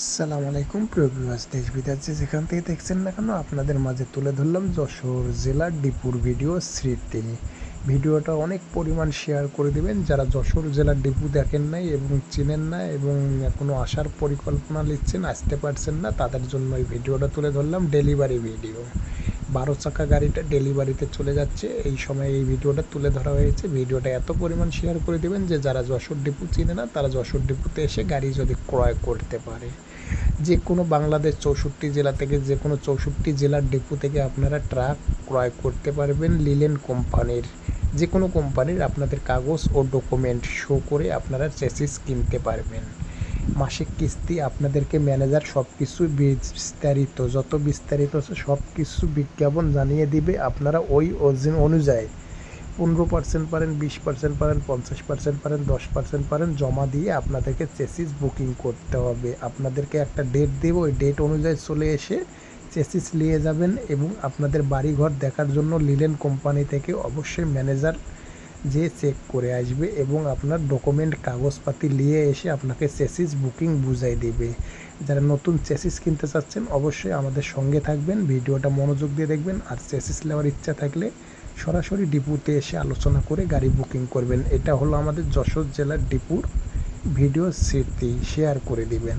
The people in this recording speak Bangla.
আসসালামু আলাইকুম, প্রিয় ভিউয়ার্স দেশ বিদেশ যেখান থেকে দেখছেন না কেন, আপনাদের মাঝে তুলে ধরলাম যশোর জেলার ডিপুর ভিডিও স্মৃতি ভিডিওটা অনেক পরিমাণ শেয়ার করে দিবেন। যারা যশোর জেলার ডিপু দেখেন নাই এবং চিনেন না এবং এখনও আসার পরিকল্পনা নিচ্ছেন, আসতে পারছেন না, তাদের জন্য এই ভিডিওটা তুলে ধরলাম ডেলিভারি ভিডিও বারো চাকা গাড়িটা ডেলিভারিতে চলে যাচ্ছে। এই সময় এই ভিডিওটা তুলে ধরা হয়েছে। ভিডিওটা এত পরিমাণ শেয়ার করে দিবেন যে যারা যশোর ডিপু চিনে না, তারা যশোর ডিপুতে এসে গাড়ি যদি ক্রয় করতে পারে। যে কোনো বাংলাদেশ চৌষট্টি জেলা থেকে যে কোনো চৌষট্টি জেলার ডিপু থেকে আপনারা ট্রাক ক্রয় করতে পারবেন লিলেন কোম্পানির। যে কোনো কোম্পানির আপনাদের কাগজ ও ডকুমেন্ট শো করে আপনারা চেসিস কিনতে পারবেন। মাসিক কিস্তি আপনাদেরকে ম্যানেজার সব কিছু বিস্তারিত, যত বিস্তারিত সব কিছু বিজ্ঞাপন জানিয়ে দিবে। আপনারা ওই অনুযায়ী পনেরো পার্সেন্ট পারেন, বিশ পার্সেন্ট পারেন, পঞ্চাশ পার্সেন্ট পারেন, দশ পার্সেন্ট পারেন, জমা দিয়ে আপনাদেরকে চেসিস বুকিং করতে হবে। আপনাদেরকে একটা ডেট দেব, ওই ডেট অনুযায়ী চলে এসে চেসিস নিয়ে যাবেন এবং আপনাদের বাড়িঘর দেখার জন্য লিলেন কোম্পানি থেকে অবশ্যই ম্যানেজার যে চেক করে আসবে এবং আপনার ডকুমেন্ট, কাগজপাতি নিয়ে এসে আপনাকে চেসিস বুকিং বুঝাই দেবে। যারা নতুন চেসিস কিনতে চাচ্ছেন, অবশ্যই আমাদের সঙ্গে থাকবেন, ভিডিওটা মনোযোগ দিয়ে দেখবেন, আর চেসিস নেওয়ার ইচ্ছা থাকলে সরাসরি ডিপুতে এসে আলোচনা করে গাড়ি বুকিং করবেন। এটা হলো আমাদের যশোর জেলার ডিপুর ভিডিও স্মৃতি। শেয়ার করে দিবেন।